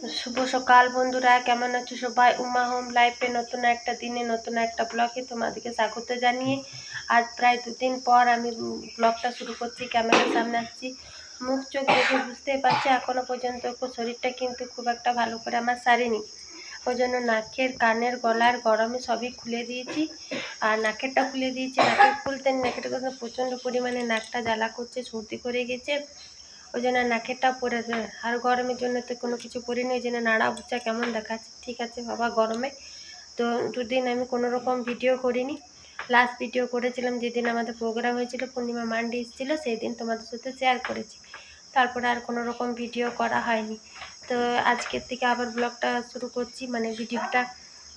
শুভ সকাল বন্ধুরা, কেমন আছো সবাই? উমা হোম লাইফে নতুন একটা দিনে, নতুন একটা ব্লগে তোমাদেরকে স্বাগত জানিয়ে আজ প্রায় দুদিন পর আমি ব্লগটা শুরু করছি, ক্যামেরার সামনে আসছি। মুখ চোখ দেখে বুঝতে পারছি এখনও পর্যন্ত শরীরটা কিন্তু খুব একটা ভালো করে আমার সারেনি। ওই জন্য নাকের, কানের, গলার গরমে সবই খুলে দিয়েছি। আর নাকেরটা খুলে দিয়েছি, নাকের খুলতে নাকেরটা প্রচণ্ড পরিমাণে নাকটা জ্বালা করছে, সর্দি করে গেছে। ওই জন্য নাকেরটা পরে আর গরমের জন্য তো কোনো কিছু পরিনি ওই জন্য নাড়া বুচা কেমন দেখাচ্ছে? ঠিক আছে বাবা, গরমে। তো দুদিন আমি কোনো রকম ভিডিও করিনি। লাস্ট ভিডিও করেছিলাম যেদিন আমাদের প্রোগ্রাম হয়েছিল, পূর্ণিমা মান্ডি এসেছিল সেই দিন তোমাদের সাথে শেয়ার করেছি। তারপরে আর কোনো রকম ভিডিও করা হয়নি। তো আজকের থেকে আবার ব্লগটা শুরু করছি মানে ভিডিওটা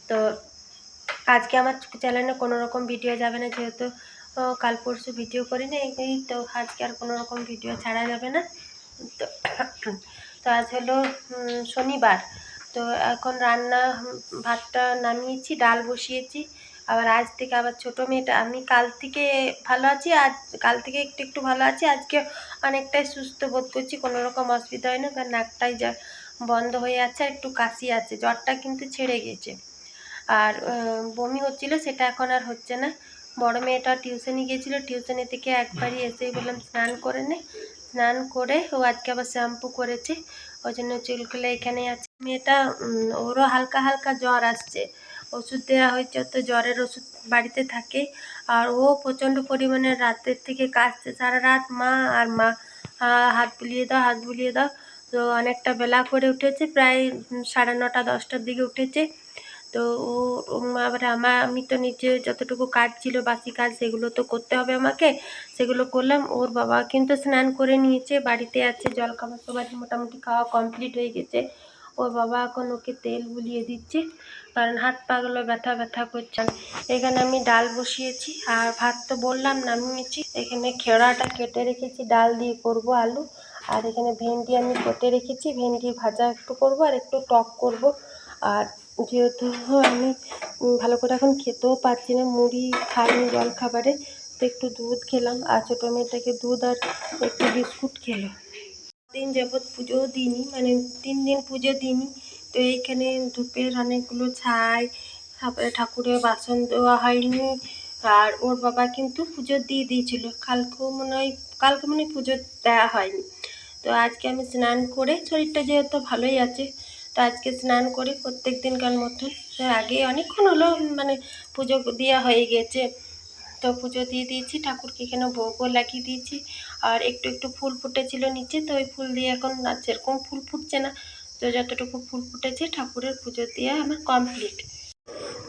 তো আজকে আমার চ্যানেলে কোনো রকম ভিডিও যাবে না, যেহেতু কাল পরশু ভিডিও করি না এই তো আজকে আর কোনো রকম ভিডিও ছাড়া যাবে না। তো তো আজ হলো শনিবার। তো এখন রান্না, ভাতটা নামিয়েছি, ডাল বসিয়েছি। আবার আজ থেকে আবার ছোটো মেয়েটা, আমি কাল থেকে ভালো আছি, আজ কাল থেকে একটু একটু ভালো আছি। আজকে অনেকটাই সুস্থ বোধ করছি, কোনো রকম অসুবিধা হয় না, কারণ নাকটাই যা বন্ধ হয়ে আছে আর একটু কাশি আছে, জ্বরটা কিন্তু ছেড়ে গেছে। আর বমি হচ্ছিল, সেটা এখন আর হচ্ছে না। বড় মেয়েটা টিউশনি গিয়েছিল, টিউশনি থেকে একবারই এসেই বললাম, স্নান করে নে। স্নান করে ও আজকে আবার শ্যাম্পু করেছে, ওই জন্য চুলগুলো এখানেই আছে। মেয়েটা ওরও হালকা হালকা জ্বর আসছে, ওষুধ দেওয়া হয়েছে তো জ্বরের ওষুধ বাড়িতে থাকে। আর ও প্রচণ্ড পরিমাণে রাতের থেকে কাশছে, সারা রাত মা আর মা হাত বুলিয়ে দাও, হাত বুলিয়ে দাও। তো অনেকটা বেলা করে উঠেছে, প্রায় সাড়ে নটা, দশটার দিকে উঠেছে। তো ও আবার আমার আমি তো নিজে যতটুকু কাজ ছিল, বাসি কাজ, সেগুলো তো করতে হবে আমাকে। সেগুলো করলাম, ওর বাবা কিন্তু স্নান করে নিয়েছে, বাড়িতে আছে, জল খাবার সবার মোটামুটি খাওয়া কমপ্লিট হয়ে গেছে। ওর বাবা এখন ওকে তেল বুলিয়ে দিচ্ছে, কারণ হাত পাগুলো ব্যথা ব্যথা করছে। এখানে আমি ডাল বসিয়েছি, আর ভাত তো বললাম, নামিয়েছি। এখানে খেড়াটা কেটে রেখেছি, ডাল দিয়ে করব আলু। আর এখানে ভেন্ডি আমি কেটে রেখেছি, ভেন্ডি ভাজা একটু করব, আর একটু টক করব। আর যেহেতু আমি ভালো করে এখন খেতেও পারছি না। মুড়ি খাইনি জল খাবারে, তো একটু দুধ খেলাম। আর ছোটো মেয়েটাকে দুধ আর একটু বিস্কুট খেলো। দিন যাবৎ পুজোও দিইনি মানে তিন দিন পুজো দিইনি। তো এইখানে ধূপের অনেকগুলো ছাই, তারপরে ঠাকুরের বাসন দেওয়া হয়নি। আর ওর বাবা কিন্তু পুজো দিয়ে দিয়েছিল। কালকেও মনে হয়, কালকে মনে হয় পুজো দেওয়া হয়নি। তো আজকে আমি স্নান করে শরীরটা যেহেতু ভালোই আছে তো আজকে স্নান করি প্রত্যেক দিনকার মতন আগে অনেকক্ষণ হলো মানে পুজো দেওয়া হয়ে গেছে। তো পুজো দিয়ে দিয়েছি, ঠাকুরকে এখানে ভোগও লাগিয়ে দিয়েছি। আর একটু একটু ফুল ফুটেছিল নিচে, তো ওই ফুল দিয়ে এখন সেরকম ফুল ফুটছে না। তো যতটুকু ফুল ফুটেছে ঠাকুরের পুজো দেওয়া আমার কমপ্লিট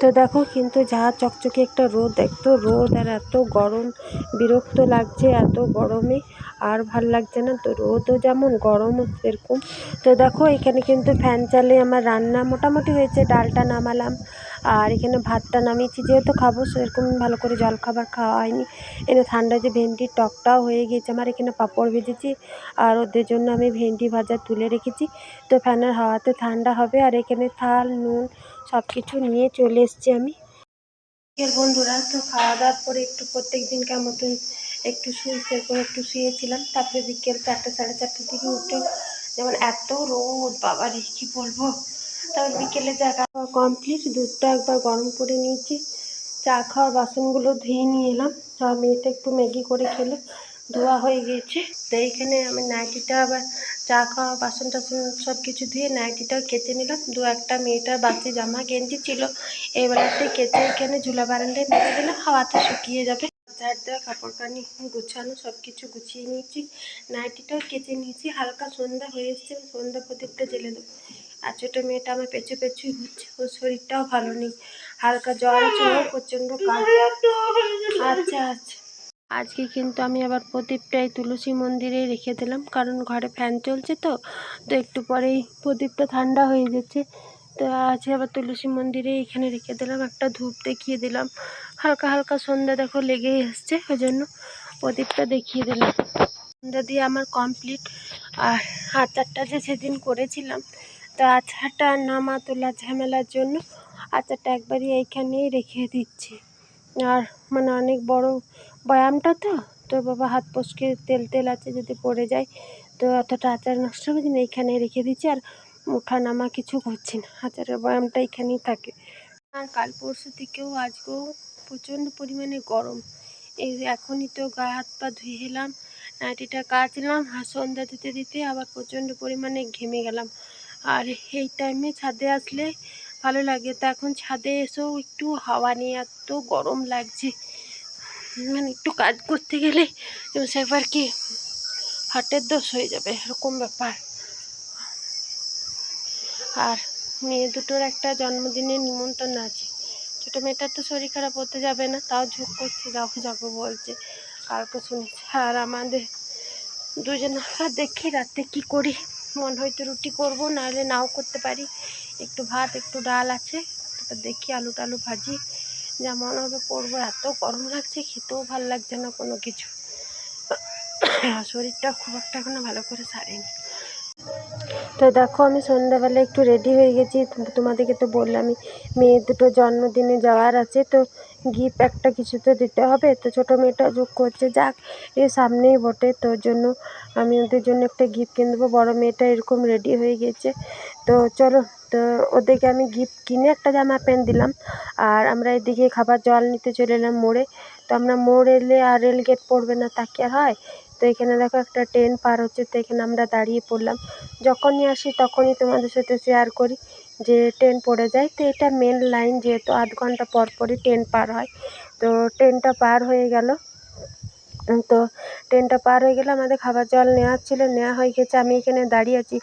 তো দেখো, কিন্তু যা চকচকে একটা রোদ এত রোদ আর এত গরম, বিরক্ত লাগছে এত গরমে, আর ভালো লাগছে না। তো রোদও যেমন গরমও সেরকম। তো দেখো, এখানে কিন্তু ফ্যান চালে আমার রান্না মোটামুটি হয়েছে, ডালটা নামালাম। আর এখানে ভাতটা নামিয়েছি, যেহেতু খাব, সেরকম ভালো করে জল খাবার খাওয়া হয়নি। এনে ঠান্ডা যে ভেন্ডির টকটাও হয়ে গিয়েছে, আমার এখানে পাঁপড় ভেজেছি। আর ওদের জন্য আমি ভেন্ডি ভাজা তুলে রেখেছি। তো ফ্যানের হাওয়াতে ঠান্ডা হবে, আর এখানে থাল, নুন সব কিছু নিয়ে চলে এসছি আমি। বন্ধুরা, তো খাওয়া দাওয়ার পরে একটু প্রত্যেক দিনকার মতন একটু শুয়ে সেরকম একটু শুয়েছিলাম। তারপরে বিকেল চারটে, সাড়ে চারটের দিকে উঠে, যেমন এত রোদ বাবা রে কী বলব? তারপর বিকেলে চা খাওয়া কমপ্লিট দুধটা একবার গরম করে নিয়েছি। চা খাওয়ার বাসনগুলো ধুয়ে নিয়ে এলাম। আর মেয়েটা একটু ম্যাগি করে খেলো। ধোয়া হয়ে গিয়েছে তো এইখানে আমি নাইটিটা আবার চা খাওয়া, বাসন টাসন সব কিছু ধুয়ে নাইটিটাও কেচে নিলাম। দু একটা মেয়েটার বাসি জামা গেঞ্জি ছিল। এই বেলাতে কেচে এখানে ঝুলা বারান্দায় মেরে দিলাম। হাওয়াতে শুকিয়ে যাবে। ঝাড় দেওয়া কাপড় কানি গুছানো সব কিছু গুছিয়ে নিয়েছি। নাইটিটাও কেচে নিয়েছি। হালকা সন্ধ্যা হয়ে এসছে। সন্ধ্যা প্রদীপটা জেলে দেবো। আর ছোটো মেয়েটা আমার পেছু পেছুই হচ্ছে ওর শরীরটাও ভালো নেই। হালকা জ্বর আছে প্রচণ্ড আচ্ছা আচ্ছা। আজকে কিন্তু আমি আবার প্রদীপটাই তুলসী মন্দিরে রেখে দিলাম, কারণ ঘরে ফ্যান চলছে তো তো একটু পরেই প্রদীপটা ঠান্ডা হয়ে যাচ্ছে তো আজকে আবার তুলসী মন্দিরে এখানে রেখে দিলাম, একটা ধূপ দেখিয়ে দিলাম। হালকা হালকা সন্ধ্যা দেখো লেগেই এসছে ওই জন্য প্রদীপটা দেখিয়ে দিলাম। সন্ধ্যা দিয়ে আমার কমপ্লিট আর আচারটা যে সেদিন করেছিলাম তো আচারটা নামা তোলা ঝামেলার জন্য আচারটা একবারই এইখানেই রেখে দিচ্ছি। আর মানে অনেক বড় বয়ামটা তো তো বাবা হাত পশকে তেল তেল আছে যদি পড়ে যায়, তো অতটা আচার নষ্ট হবে না এইখানে রেখে দিচ্ছি আর উঠা নামা কিছু করছি না, আচারের বয়ামটা এখানেই থাকে। আর কাল পরশু থেকেও আজকেও প্রচণ্ড পরিমাণে গরম। এই এখনই তো গা হাত পা ধুয়ে এলাম, নাইটিটা কাচলাম আর সন্ধ্যা দিতে দিতে আবার প্রচণ্ড পরিমাণে ঘেমে গেলাম। আর এই টাইমে ছাদে আসলে ভালো লাগে। তো এখন ছাদে এসেও একটু হাওয়া নিয়ে এত গরম লাগছে। মানে একটু কাজ করতে গেলে সেবার কি হাটের দোষ হয়ে যাবে, এরকম ব্যাপার। আর মেয়ে দুটোর একটা জন্মদিনের নিমন্ত্রণ আছে। ছোটো মেয়েটার তো শরীর খারাপ হতে যাবে না, তাও ঝুঁক করছে যাব যাব বলছে। কালকে শুনেছি। আর আমাদের দুজনে, দেখি রাতে কি করি। মন হয়তো রুটি করব, নাহলে নাও করতে পারি। একটু ভাত, একটু ডাল আছে তারপর দেখি আলু টালু ভাজি। যা মনে হবে করব, এত গরম লাগছে, খেতেও ভালো লাগছে না কোনো কিছু। শরীরটা খুব একটা এখনও ভালো করে সারেনি। তো দেখো, আমি সন্ধ্যাবেলা একটু রেডি হয়ে গেছি। তোমাদেরকে তো বললামই, মেয়ে দুটো জন্মদিনে যাওয়ার আছে, তো গিফট একটা কিছু তো দিতে হবে। তো ছোটো মেয়েটা যোগ করছে, যাক, এ সামনেই বটে। তোর জন্য আমি ওদের জন্য একটা গিফট কিনে দেবো। বড়ো মেয়েটা এরকম রেডি হয়ে গেছে। তো চলো, তো ওদেরকে আমি গিফট কিনে একটা জামা প্যান্ট দিলাম। আর আমরা এদিকে খাবার জল নিতে চলে এলাম মোড়ে। তো আমরা মোড় এলে আর রেল গেট পড়বে না, তা কি আর হয়? তো এখানে দেখো একটা ট্রেন পার হচ্ছে। তো এখানে আমরা দাঁড়িয়ে পড়লাম। যখনই আসি তখনই তোমাদের সাথে শেয়ার করি। যে ট্রেন পড়ে যায়, তো এটা মেন লাইন যেহেতু আধ ঘণ্টা পর পরই ট্রেন পার হয়। তো ট্রেনটা পার হয়ে গেল। তো ট্রেনটা পার হয়ে গেলে আমাদের খাবার জল নেওয়ার ছিল, নেওয়া হয়ে গেছে, আমি এখানে দাঁড়িয়ে আছি।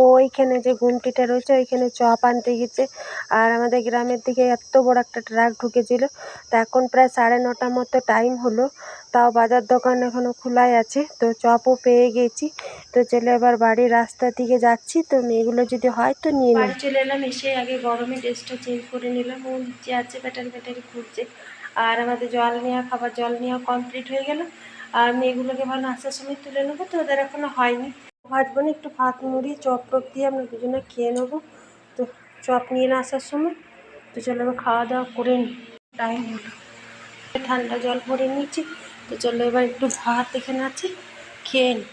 ও ওইখানে যে গুমটিটা রয়েছে, ওইখানে চপ আনতে গেছে। আর আমাদের গ্রামের দিকে এত বড় একটা ট্রাক ঢুকেছিল, তো এখন প্রায় সাড়ে নটার মতো টাইম হলো। তাও বাজার দোকান এখনও খোলাই আছে, তো চপও পেয়ে গেছি। তো চলে এবার বাড়ির রাস্তা দিকে যাচ্ছি, তো মেয়েগুলো যদি হয় তো নিয়ে বাড়ি চলে এলাম, এসে আগে গরমে ড্রেসটা চেঞ্জ করে নিলাম। ও নিচে আছে ব্যাটারি ব্যাটারি ঘুরছে আর আমাদের জল নেওয়া খাবার জল নেওয়া কমপ্লিট হয়ে গেল। আর মেয়েগুলোকে ভালো আসার সময় তুলে নেব, তো ওদের এখনও হয়নি। ভাজবো একটু ভাত, মুড়ি, চপ, টপ দিয়ে আমরা দুজনে খেয়ে নেব। তো চপ নিয়ে না আসার সময়, তো চলো এবার খাওয়া দাওয়া করে নিই। টাইম ঠান্ডা জল ভরে নিয়েছি, তো চলো এবার একটু ভাত এখানে আছে, খেয়ে নিই।